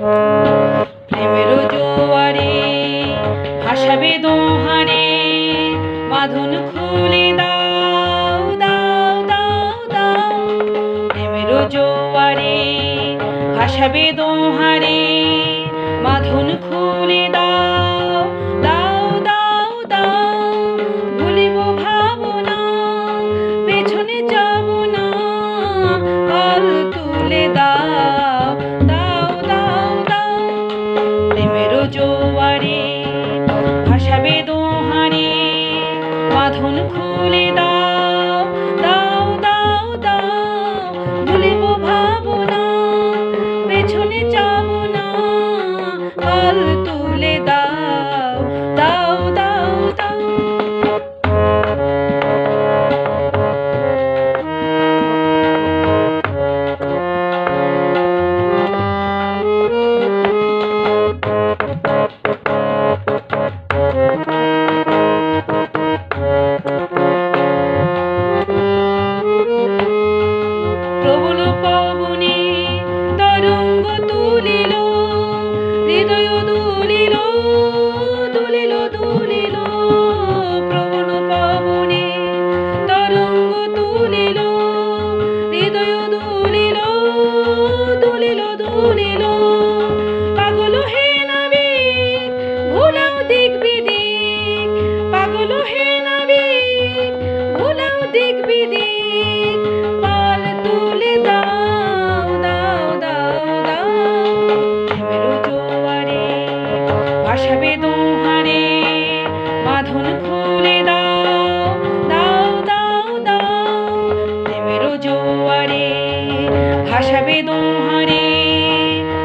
প্রেমের জোয়ারে, ভাসাবে দোহারে, বাঁধন খুলে দাও দাও দাও দাও। প্রেমের জোয়ারে, ভাসাবে দোহারে, বাঁধন খুলে দাও দাও দাও দাও। ভুলিব ভাবনা, পেছনে যাব না, কাল তুলে দাও। বাঁধন খুলে দাও দাও ভাবনা পেছনে না তুলে দাও। প্রবল পবনে তরঙ্গ তুলিল জোয়ারে, ভাসাবে দোহারে,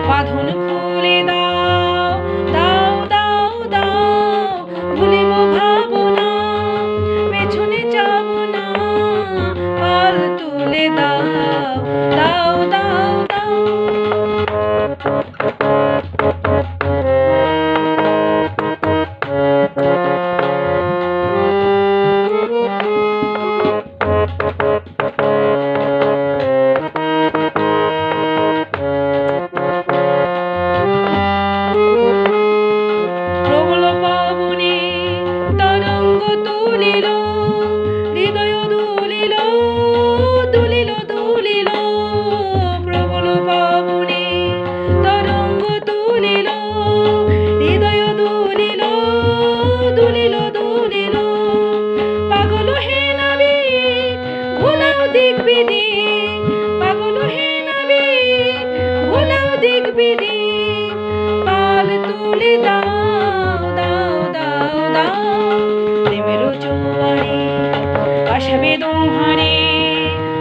বাঁধন খুলে দাও দাও দাও দাও, ভুলিব ভাবনা, পেছনে যাব না পাল তুলে দাও দাও দাও দাও। দিক বিদি পাল তুলে দাও দাও দাও দাও। প্রেমের জোয়ারে ভাসাবে দোহারে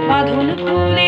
বাঁধন খুলে